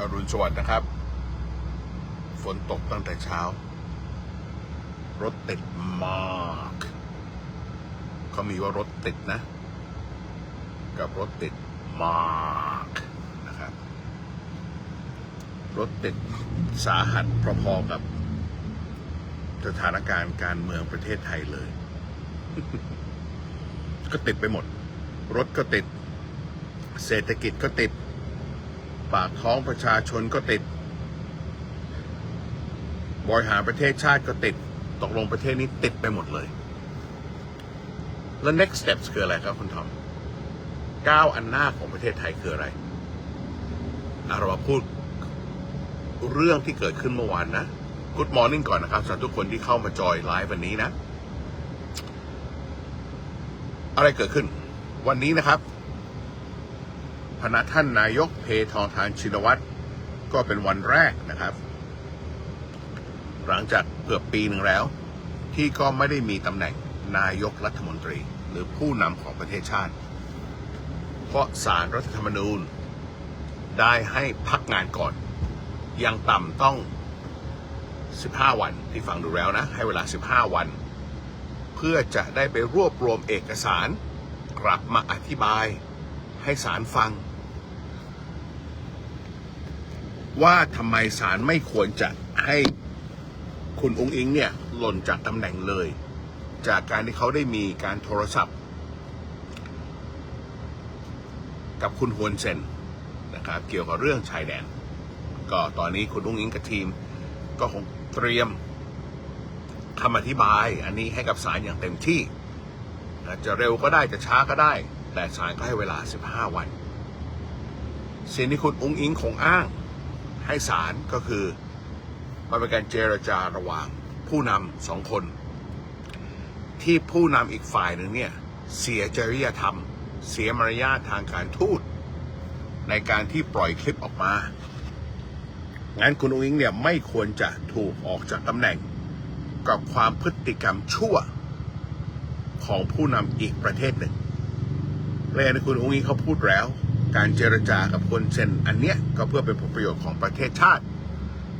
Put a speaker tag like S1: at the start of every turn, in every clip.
S1: อรุณสวัสดิ์นะครับ ฝนตกตั้งแต่เช้า รถติดมากเขามีว่ารถติดนะ กับรถติดมากนะครับ รถติดสาหัสพอๆกับ สถานการณ์การเมืองประเทศไทยเลย ก็ติดไปหมด รถก็ติด เศรษฐกิจก็ติด ปากท้องประชาชนก็ติด บริหารประเทศชาติก็ติด ตกลงประเทศนี้ติดไปหมดเลย แล้ว next steps คืออะไรครับคุณทอมก้าวอันหน้าของประเทศไทยคืออะไรเรามาพูดเรื่องที่เกิดขึ้นเมื่อวานนะ Good morning ก่อนนะครับสำหรับทุกคนที่เข้ามาจอยไลฟ์วันนี้นะ อะไรเกิดขึ้น วันนี้นะครับ พนักท่านนายกเพทองทานชินวัตรก็เป็นวันแรกนะครับ หลังจากเกือบปีหนึ่งแล้ว ที่ก็ไม่ได้มีตำแหน่งนายกรัฐมนตรี หรือผู้นำของประเทศชาติ เพราะสารรัฐธรรมนูญ ได้ให้พักงานก่อน ยังต่ำต้อง 15 วันที่ฟังดูแล้วนะ ให้เวลา 15 วัน เพื่อจะได้ไปรวบรวมเอกสาร กลับมาอธิบาย ให้ศาลฟัง ว่าทำไมศาลไม่ควรจะให้คุณองค์อิงเนี่ย หล่นจากตำแหน่งเลย จากการที่เขาได้มีการโทรศัพท์ กับคุณฮวนเซนนะครับ เกี่ยวกับเรื่องชายแดน ก็ตอนนี้คุณองค์อิงกับทีม ก็คงเตรียมคำอธิบาย อันนี้ให้กับศาลอย่างเต็มที่จะเร็วก็ได้จะช้าก็ได้ แต่ศาลก็ให้เวลา 15 วัน สิ่งที่คุณอุ้งอิงคงอ้าง ให้ศาลก็คือมันเป็นการเจรจาระหว่างผู้นำสองคน ที่ผู้นำอีกฝ่ายหนึ่งเนี่ยเสียจริยธรรม เสียมารยาททางการทูต ในการที่ปล่อยคลิปออกมา งั้นคุณอุ้งอิงเนี่ยไม่ควรจะถูกออกจากตำแหน่ง กับความพฤติกรรมชั่วของผู้นำอีกประเทศหนึ่ง และอย่างที่คุณอุ้งอิงเขาพูดแล้ว การเจรจากับคนเซนอันเนี้ยก็เพื่อเป็นผลประโยชน์ของประเทศชาติ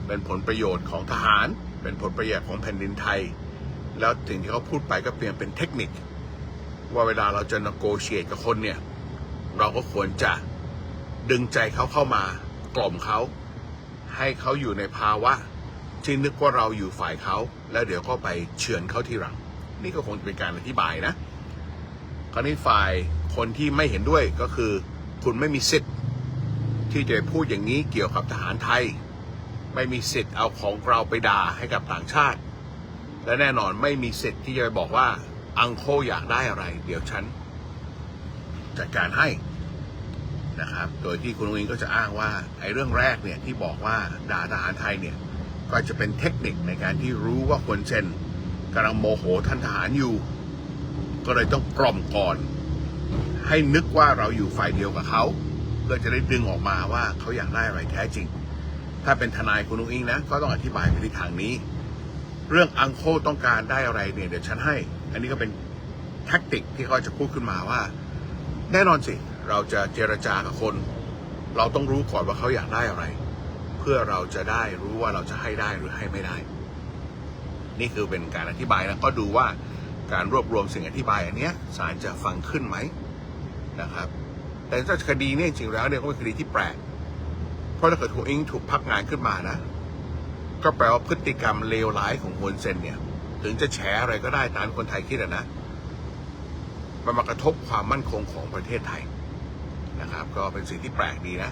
S1: เป็นผลประโยชน์ของทหาร เป็นผลประโยชน์ของแผ่นดินไทย แล้วสิ่งที่เขาพูดไปก็เปลี่ยนเป็นเทคนิค ว่าเวลาเราจะนโกเชียกับคนเนี่ยเราก็ควรจะดึงใจเขาเข้ามากล่อมเขา ให้เขาอยู่ในภาวะ ที่นึกว่าเราอยู่ฝ่ายเขา แล้วเดี๋ยวก็ไปเฉือนเขาทีหลัง นี่ก็คงจะเป็นการอธิบายนะ คราวนี้ฝ่าย คนที่ไม่เห็นด้วยก็คือ คุณไม่มีสิทธิ์ ที่จะพูดอย่างนี้เกี่ยวกับทหารไทย ไม่มีสิทธิ์เอาของเราไปด่าให้กับต่างชาติ และแน่นอนไม่มีสิทธิ์ที่จะไปบอกว่าอังโคอยากได้อะไร เดี๋ยวฉันจัดการให้นะครับ โดยที่คุณลุงอิงก็จะอ้างว่าไอ้เรื่องแรกเนี่ยที่บอกว่าด่าทหารไทยเนี่ยก็จะเป็นเทคนิคในการที่รู้ว่าคนเซนกำลังโมโหท่านทหารอยู่ ก็เลยต้องกล่อมก่อน ให้นึกว่าเราอยู่ฝ่ายเดียวกับเขาเพื่อจะได้ดึงออกมาว่าเขาอยากได้อะไรแท้จริง ถ้าเป็นทนายคุณนุ้งอิงนะก็ต้องอธิบายไปในทางนี้ เรื่องอังโคต้องการได้อะไรเนี่ยเดี๋ยวฉันให้ อันนี้ก็เป็นแท็กติกที่เขาจะพูดขึ้นมาว่า แน่นอนสิเราจะเจรจากับคน เราต้องรู้ก่อนว่าเขาอยากได้อะไร เพื่อเราจะได้รู้ว่าเราจะให้ได้หรือให้ไม่ได้ นี่คือเป็นการอธิบายนะก็ดูว่าการรวบรวมสิ่งอธิบายอันเนี้ยศาลจะฟังขึ้นไหม นะครับ แต่ถ้าคดีนี่จริงๆแล้วเนี่ยก็เป็นคดีที่แปลก เพราะถ้าเกิดคุณอิงถูกพักงานขึ้นมานะ ก็แปลว่าพฤติกรรมเลวร้ายของฮวนเซนเนี่ย ถึงจะแฉอะไรก็ได้ตามคนไทยคิดอะนะ มันมากระทบความมั่นคงของประเทศไทยนะครับ ก็เป็นสิ่งที่แปลกดีนะ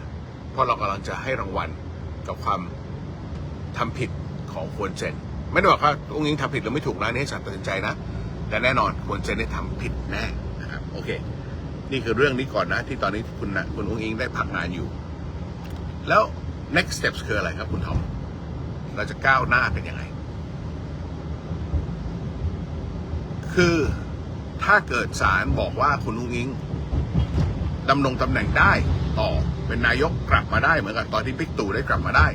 S1: เพราะเรากำลังจะให้รางวัลกับความทำผิดของควรเซนไม่ได้บอกว่าองค์ยิงทำผิดหรือไม่ถูกนะนี่ให้ศาลตัดสินใจนะ แต่แน่นอนควรเซนได้ทำผิดแน่นะครับ โอเค นี่คือเรื่องนี้ก่อนนะ ที่ตอนนี้คุณนะคุณองค์อิงได้พักงานอยู่ แล้ว next steps คืออะไรครับคุณทอม เราจะก้าวหน้าเป็นยังไง คือถ้าเกิดศาลบอกว่าคุณอุ้งอิงดำรงตำแหน่งได้ต่อเป็นนายกกลับมาได้เหมือนกับตอนที่บิ๊กตู่ได้กลับมาได้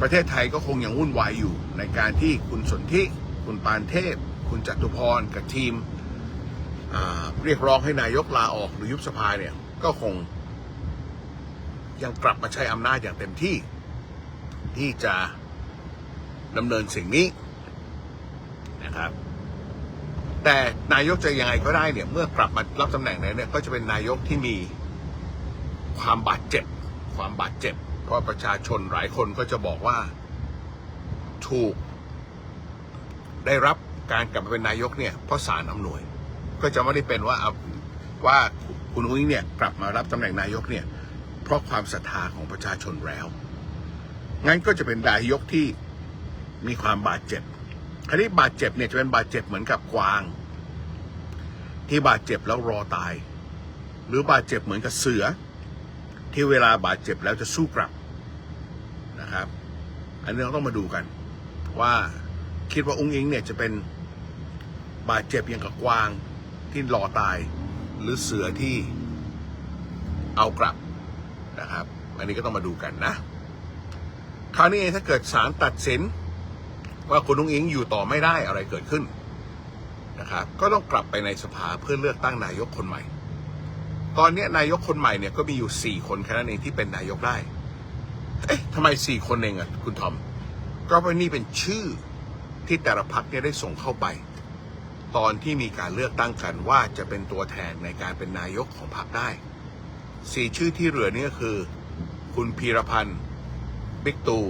S1: ประเทศไทยก็คงยังวุ่นวายอยู่ในการที่คุณสนธิคุณปานเทพ คุณจตุพรกับทีม เรียกร้องให้นายกลาออกหรือยุบสภาเนี่ยก็คง ยังกลับมาใช้อำนาจอย่างเต็มที่ ที่จะดำเนินสิ่งนี้นะครับ แต่นายกจะยังไงก็ได้เนี่ย เมื่อกลับมารับตำแหน่งแล้เนี่ยก็จะเป็นนายกที่มีความบาดเจ็บ ความบาดเจ็บ เพราะประชาชนหลายคนก็จะบอกว่าถูกได้รับการกลับมาเป็นนายกเนี่ยเพราะสารอำนวย ก็จะไม่ได้เป็นว่าเอาว่าคุณอุ้งอิงเนี่ยกลับมารับตำแหน่งนายกเนี่ยเพราะความศรัทธาของประชาชนแล้ว งั้นก็จะเป็นนายกที่มีความบาดเจ็บคราวนี้บาดเจ็บเนี่ยจะเป็นบาดเจ็บเหมือนกับกวาง ที่บาดเจ็บแล้วรอตาย หรือบาดเจ็บเหมือนกับเสือ ที่เวลาบาดเจ็บแล้วจะสู้กลับนะครับ อันนี้เราต้องมาดูกัน ว่าคิดว่าองค์อิงเนี่ยจะเป็นบาดเจ็บอย่างกับกวาง ที่รอตายหรือเสือที่เอากลับนะครับ อันนี้ก็ต้องมาดูกันนะ คราวนี้ถ้าเกิดศาลตัดสิน ว่าคุณนุ้งอิงอยู่ต่อไม่ได้อะไรเกิดขึ้นนะครับ ก็ต้องกลับไปในสภาเพื่อเลือกตั้งนายกคนใหม่ ตอนนี้นายกคนใหม่เนี่ยก็มีอยู่สี่คนแค่นั้นเองที่เป็นนายกได้ เอ๊ะทำไมสี่คนเองอะคุณทอม ก็เพราะนี่เป็นชื่อที่แต่ละพักเนี่ยได้ส่งเข้าไป ตอนที่มีการเลือกตั้งกันว่าจะเป็นตัวแทนในการเป็นนายกของพรรคได้สี่ชื่อที่เหลือนี่ก็คือ คุณพีรพันธ์บิ๊กตู่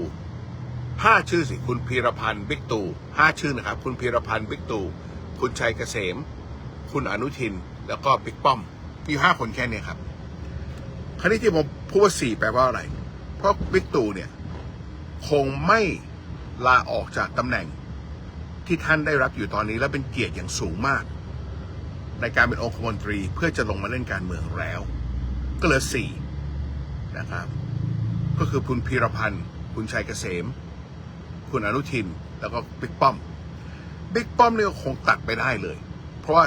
S1: ห้าชื่อสิคุณพีรพันธ์บิ๊กตู่ห้าชื่อนะครับ คุณพีรพันธ์บิ๊กตู่คุณชัยเกษม คุณอนุทิน แล้วก็บิ๊กป้อมมีห้าคนแค่นี้ครับคราวนี้ที่ผมพูดว่าสี่แปลว่าอะไร เพราะบิ๊กตู่เนี่ย คงไม่ลาออกจากตำแหน่ง ที่ท่านได้รับอยู่ตอนนี้และเป็นเกียรติอย่างสูงมาก ในการเป็นองคมนตรีเพื่อจะลงมาเล่นการเมืองแล้ว ก็เหลือสี่นะครับ ก็คือคุณพีรพันธ์ คุณชัยเกษม คุณอนุทิน แล้วก็บิ๊กป้อมบิ๊กป้อมเนี่ยคงตัดไปได้เลย เพราะว่า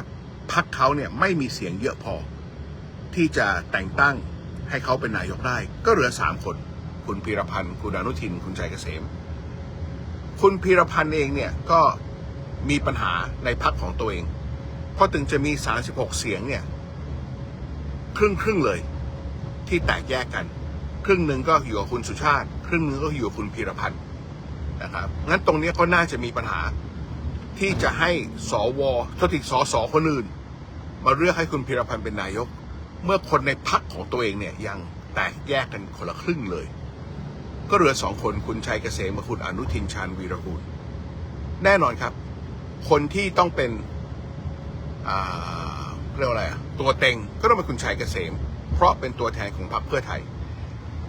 S1: พรรคเขาเนี่ยไม่มีเสียงเยอะพอ ที่จะแต่งตั้งให้เขาเป็นนายกได้ ก็เหลือสามคน คุณพีรพันธ์ คุณอนุทิน คุณชัยเกษม คุณพีรพันธ์เองเนี่ยก็มีปัญหาในพรรคของตัวเอง เพราะถึงจะมี 36 เสียงเนี่ย ครึ่งครึ่งๆเลย ที่แตกแยกกัน ครึ่งหนึ่งก็อยู่กับคุณสุชาติ ครึ่งหนึ่งก็อยู่กับคุณพีรพันธ์นะครับงั้นตรงนี้ก็น่าจะมีปัญหาที่จะให้สวทติสสคนอื่น มาเลือกให้คุณพีรพันธ์เป็นนายก เมื่อคนในพักของตัวเองเนี่ยยังแตกแยกกันคนละครึ่งเลย ก็เหลือสองคนคุณชัยเกษมกับคุณอนุทินชาญวีรกูลแน่นอนครับ คนที่ต้องเป็นเรียกว่าอะไรตัวเต็งก็ต้องเป็นคุณชัยเกษม เพราะเป็นตัวแทนของพรรคเพื่อไทย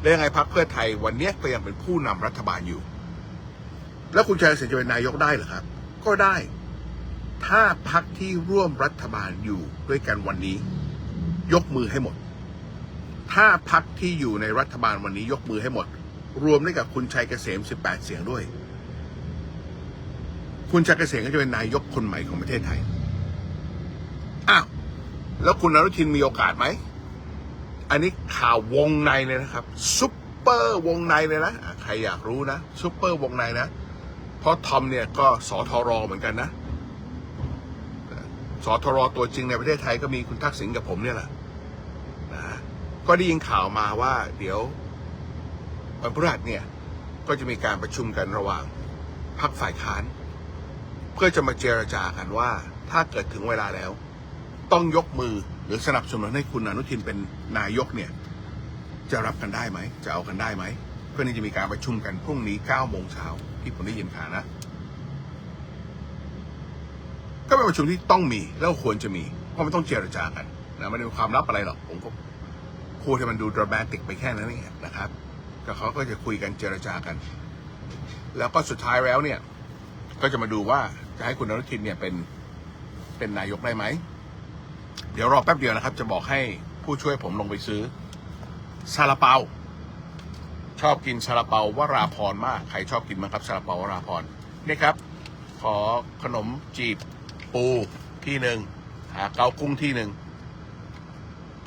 S1: และยังไงพรรคเพื่อไทยวันนี้ก็ยังเป็นผู้นำรัฐบาลอยู่ แล้วคุณชัยเกษมจะเป็นนายกได้หรือครับ ก็ได้ ถ้าพรรคที่ร่วมรัฐบาลอยู่ด้วยกันวันนี้ ยกมือให้หมด ถ้าพักที่อยู่ในรัฐบาลวันนี้ยกมือให้หมด รวมได้กับคุณชัยเกษม 18 เสียงด้วย คุณชัยเกษมก็จะเป็นนายกคนใหม่ของประเทศไทย อ้าว แล้วคุณอนุทินมีโอกาสไหม อันนี้ข่าววงในเลยนะครับ ซุปเปอร์วงในเลยนะ ใครอยากรู้นะ ซุปเปอร์วงในนะ เพราะทอมเนี่ยก็สอทรเหมือนกันนะ สอทรตัวจริงในประเทศไทยก็มีคุณทักษิณกับผมเนี่ยแหละ นะ ก็ได้ยินข่าวมาว่า เดี๋ยว วันพฤหัสเนี่ยก็จะมีการประชุมกันระหว่างพรรคฝ่ายค้าน เพื่อจะมาเจรจากันว่า ถ้าเกิดถึงเวลาแล้ว ต้องยกมือหรือสนับสนุนให้คุณอนุทินเป็นนายกเนี่ยจะรับกันได้ไหม จะเอากันได้ไหม เพื่อที่จะมีการประชุมกันพรุ่งนี้9โมงเช้าที่ผมได้ยินข่าวนะ ก็เป็นประชุมที่ต้องมีแล้วควรจะมี เพราะมันต้องเจรจากันนะไม่ได้เป็นความลับอะไรหรอกผมก็พูดให้มันดูดรามาติกไปแค่นั้นเองนะครับ ก็เขาก็จะคุยกันเจรจากัน แล้วก็สุดท้ายแล้วเนี่ย ก็จะมาดูว่าจะให้คุณอนุทินเนี่ยเป็นเป็นนายกได้ไหม เดี๋ยวรอแป๊บเดียวนะครับ จะบอกให้ผู้ช่วยผมลงไปซื้อซาลาเปา ชอบกินซาลาเปาวราพรมาก ใครชอบกินมั้งครับซาลาเปาวราพรนี่ครับ ขอขนมจีบปูที่หนึ่งหาเกากุ้งที่หนึ่ง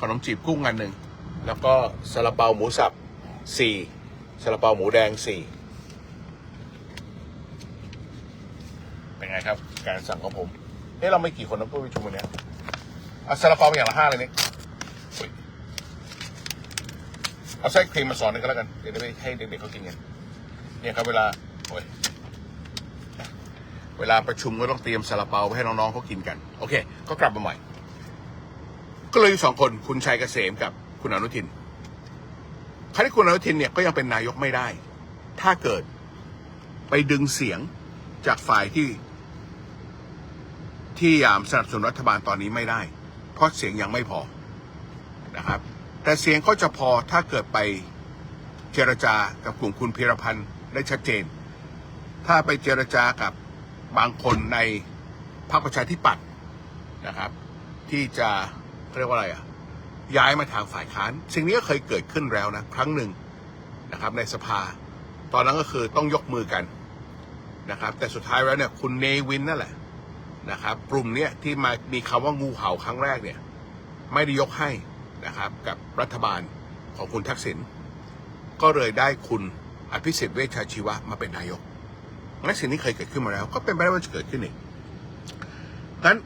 S1: ขนมจีบกุ้งอันหนึ่งแล้วก็ซาลาเปาหมูสับ สี่ซาลาเปาหมูแดงสี่เป็นไงครับ การสั่งของผมเอ๊ะเราไม่กี่คนนะผู้ประชุมวันนี้เอาซาลาเปาอย่างละห้าเลยนี่ยเอาไส้ครีมมาสอนกันแล้วกัน เดี๋ยวได้ไปให้เด็กๆเขากินกันเนี่ยครับเวลาโอ้ยเวลาประชุมก็ต้องเตรียมซาลาเปาไว้ให้น้องๆเขากินกัน โอเค ก็กลับมาใหม่ ก็เลยอยู่สองคนคุณชัยเกษมกับคุณอนุทิน คราวนี้คุณอนุทินเนี่ยก็ยังเป็นนายกไม่ได้ ถ้าเกิดไปดึงเสียงจากฝ่ายที่ ที่ยามสนับสนุนรัฐบาลตอนนี้ไม่ได้ เพราะเสียงยังไม่พอนะครับ แต่เสียงก็จะพอถ้าเกิดไปเจรจากับกลุ่มคุณพีรพันธ์ได้ชัดเจน ถ้าไปเจรจากับบางคนในพรรคประชาธิปัตย์นะครับ ที่จะเขาเรียกว่าอะไรอะ ย้ายมาทางฝ่ายค้าน สิ่งนี้ก็เคยเกิดขึ้นแล้วนะ ครั้งหนึ่งนะครับในสภา ตอนนั้นก็คือต้องยกมือกันนะครับ แต่สุดท้ายแล้วเนี่ยคุณเนวินนั่นแหละนะครับกลุ่มเนี้ยที่มามีคำว่างูเห่าครั้งแรกเนี่ยไม่ได้ยกให้นะครับกับรัฐบาลของคุณทักษิณก็เลยได้คุณอภิสิทธิ์เวชชาชีวะมาเป็นนายกงั้นสิ่งนี้เคยเกิดขึ้นมาแล้ว ก็เป็นไปได้ว่าจะเกิดขึ้นอีกงั้น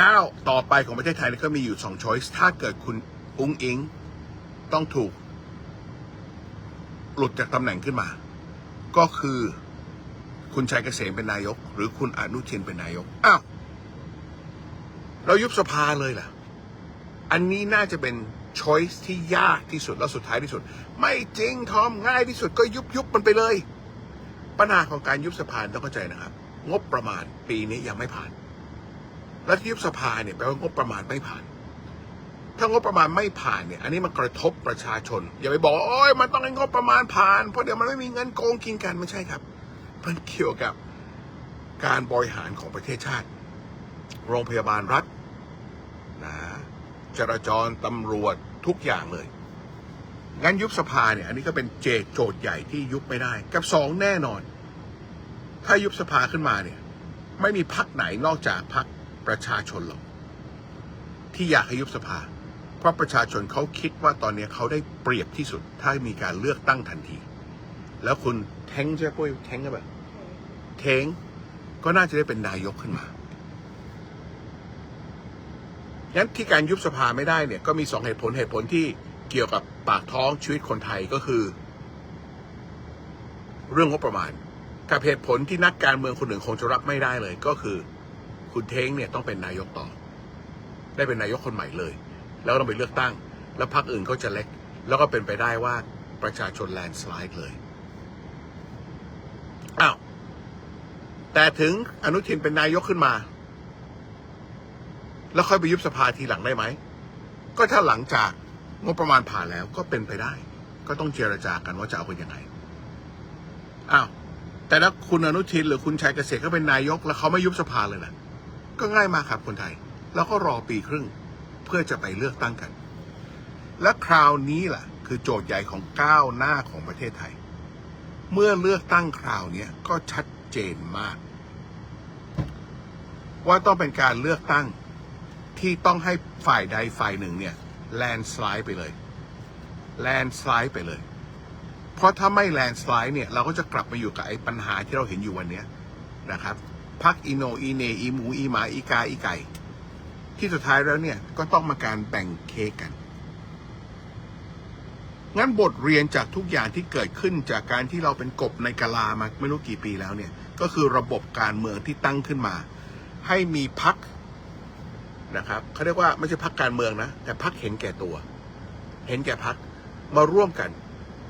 S1: ก้าวต่อไปของประเทศไทยเนี่ยก็มีอยู่สองช้อยส์ถ้าเกิดคุณ อุ้งอิง ต้องถูก หลุดจากตำแหน่งขึ้นมา ก็คือคุณชัยเกษมเป็นนายก หรือคุณอนุทินเป็นนายก อ้าว เรายุบสภาเลยล่ะ อันนี้น่าจะเป็นช้อยส์ที่ยากที่สุดและสุดท้ายที่สุด ไม่จริงทอมง่ายที่สุดก็ยุบยุบมันไปเลย ปัญหาของการยุบสภาต้องเข้าใจนะครับ งบประมาณปีนี้ยังไม่ผ่าน และที่ยุบสภาเนี่ยแปลว่างบประมาณไม่ผ่าน ถ้างบประมาณไม่ผ่านเนี่ย อันนี้มันกระทบประชาชน อย่าไปบอกว่าโอ้ยมันต้องให้งบประมาณผ่าน เพราะเดี๋ยวมันไม่มีเงินโกงกินกันไม่ใช่ครับ มันเกี่ยวกับการบริหารของประเทศชาติ โรงพยาบาลรัฐนะจราจรตำรวจทุกอย่างเลย งั้นยุบสภาเนี่ย อันนี้ก็เป็นเจโจทย์ใหญ่ที่ยุบไม่ได้ กับสองแน่นอน ถ้ายุบสภาขึ้นมาเนี่ย ไม่มีพักไหนนอกจากพักประชาชนหรอกที่อยากให้ยุบสภา ราะประชาชนเขาคิดว่าตอนนี้เขาได้เปรียบที่สุด ถ้ามีการเลือกตั้งทันที แล้วคุณแท้งใช่ไหมปุ้ยแท้งกันแบบเท้งก็น่าจะได้เป็นนายกขึ้นมางั้นที่การยุบสภาไม่ได้เนี่ยก็มีสองเหตุผลเหตุผลที่เกี่ยวกับปากท้องชีวิตคนไทยก็คือ เรื่องงบประมาณ กับเหตุผลที่นักการเมืองคนหนึ่งคงจะรับไม่ได้เลย ก็คือ คุณเท้งเนี่ยต้องเป็นนายกต่อ ได้เป็นนายกคนใหม่เลย แล้วต้องไปเลือกตั้ง แล้วพรรคอื่นก็จะเล็ก แล้วก็เป็นไปได้ว่าประชาชนแลนสไลด์เลยอ้าวแต่ถึงอนุทินเป็นนายกขึ้นมา แล้วค่อยไปยุบสภาทีหลังได้ไหม ก็ถ้าหลังจากงบประมาณผ่านแล้วก็เป็นไปได้ ก็ต้องเจรจากันว่าจะเอาเป็นยังไงอ้าวแต่ถ้าคุณอนุทินหรือคุณชัยเกษตรก็เป็นนายก แล้วเขาไม่ยุบสภาเลยนะก็ง่ายมากครับคนไทย แล้วก็รอปีครึ่ง เพื่อจะไปเลือกตั้งกัน และคราวนี้แหละคือโจทย์ใหญ่ของก้าวหน้าของประเทศไทย เมื่อเลือกตั้งคราวนี้ก็ชัดเจนมาก ว่าต้องเป็นการเลือกตั้งที่ต้องให้ฝ่ายใดฝ่ายหนึ่งเนี่ยแลนสไลด์ไปเลยแลนสไลด์ไปเลย เพราะถ้าไม่แลนสไลด์เนี่ย เราก็จะกลับมาอยู่กับไอ้ปัญหาที่เราเห็นอยู่วันนี้นะครับ พักอีโนอีเนอีหมูอีหมาอีกาอีไก่ ที่สุดท้ายแล้วเนี่ยก็ต้องมาการแบ่งเค้กกัน งั้นบทเรียนจากทุกอย่างที่เกิดขึ้นจากการที่เราเป็นกบในกะลามาไม่รู้กี่ปีแล้วเนี่ย ก็คือระบบการเมืองที่ตั้งขึ้นมา ให้มีพักนะครับเขาเรียกว่าไม่ใช่พักการเมืองนะ แต่พักเห็นแก่ตัว เห็นแก่พักมาร่วมกัน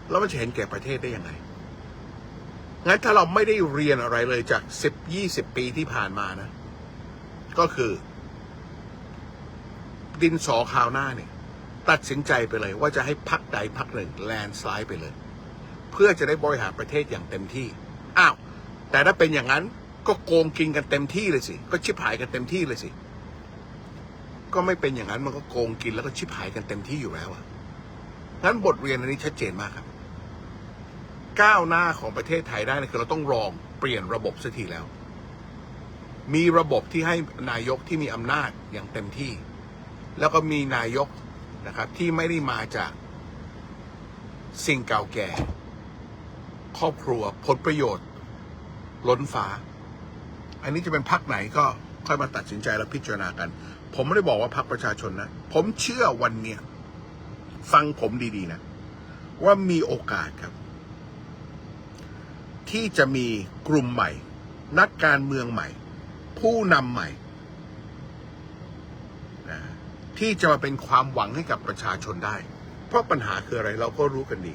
S1: แล้วมันจะเห็นแก่ประเทศได้ยังไงงั้นถ้าเราไม่ได้เรียนอะไรเลยจากสิบยี่สิบปีที่ผ่านมานะ ก็คือ ดินสอคราวหน้าเนี่ยตัดสินใจไปเลยว่าจะให้พักใดพักหนึ่งแลนสไลด์ไปเลย เพื่อจะได้บริหารประเทศอย่างเต็มที่ อ้าว แต่ถ้าเป็นอย่างนั้นก็โกงกินกันเต็มที่เลยสิ ก็ชิบหายกันเต็มที่เลยสิ ก็ไม่เป็นอย่างนั้นมันก็โกงกินแล้วก็ชิบหายกันเต็มที่อยู่แล้วอะงั้นบทเรียนอันนี้ชัดเจนมากครับ ก้าวหน้าของประเทศไทยได้คือเราต้องลองเปลี่ยนระบบสักทีแล้ว มีระบบที่ให้นายกที่มีอำนาจอย่างเต็มที่ แล้วก็มีนายกนะครับที่ไม่ได้มาจากสิ่งเก่าแก่ ครอบครัวผลประโยชน์ ล้นฟ้า อันนี้จะเป็นพักไหนก็ค่อยมาตัดสินใจและพิจารณากัน ผมไม่ได้บอกว่าพักประชาชนนะ ผมเชื่อวันเนี้ยฟังผมดีๆนะ ว่ามีโอกาสครับ ที่จะมีกลุ่มใหม่ นักการเมืองใหม่ ผู้นำใหม่ ที่จะมาเป็นความหวังให้กับประชาชนได้ เพราะปัญหาคืออะไรเราก็รู้กันดี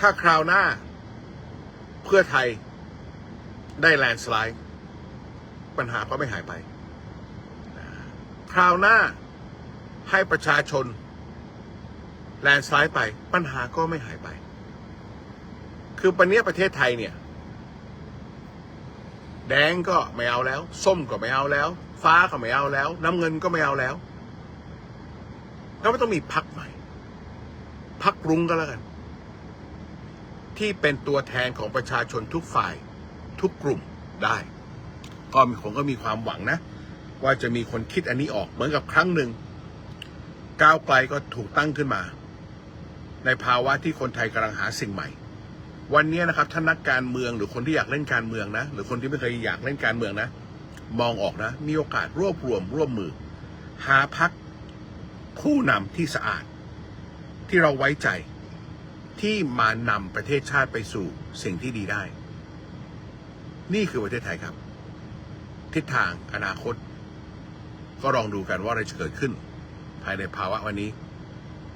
S1: ถ้าคราวหน้า เพื่อไทยได้แลนด์สไลด์ปัญหาก็ไม่หายไป คราวหน้าให้ประชาชน แลนด์สไลด์ไป ปัญหาก็ไม่หายไป คือปันนี้ประเทศไทยเนี่ย แดงก็ไม่เอาแล้ว ส้มก็ไม่เอาแล้ว ฟ้าก็ไม่เอาแล้ว น้ำเงินก็ไม่เอาแล้วแล้วไม่ต้องมีพักใหม่พักรุ้งก็แล้วกัน ที่เป็นตัวแทนของประชาชนทุกฝ่ายทุกกลุ่มได้ ก็มีผมก็มีความหวังนะ ว่าจะมีคนคิดอันนี้ออกเหมือนกับครั้งหนึ่งก้าวไกลก็ถูกตั้งขึ้นมา ในภาวะที่คนไทยกำลังหาสิ่งใหม่ วันนี้นะครับท่านนักการเมืองหรือคนที่อยากเล่นการเมืองนะ หรือคนที่ไม่เคยอยากเล่นการเมืองนะ มองออกนะ มีโอกาสรวบรวมร่วมมือ หาพักผู้นำที่สะอาด ที่เราไว้ใจที่มานำประเทศชาติไปสู่สิ่งที่ดีได้ นี่คือประเทศไทยครับ ทิศทางอนาคต ก็ลองดูกันว่าอะไรจะเกิดขึ้น ภายในภาวะวันนี้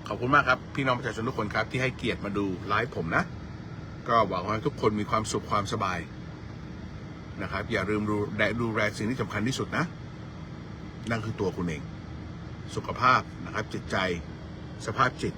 S1: ขอบคุณมากครับ พี่น้องประชาชนทุกคนครับ ที่ให้เกียรติมาดูไลฟ์ผมนะ ก็หวังว่าทุกคนมีความสุขความสบาย นะครับ อย่าลืมดูแลดูแลสิ่งที่สำคัญที่สุดนะ นั่นคือตัวคุณเอง สุขภาพนะครับจิตใจ สภาพจิต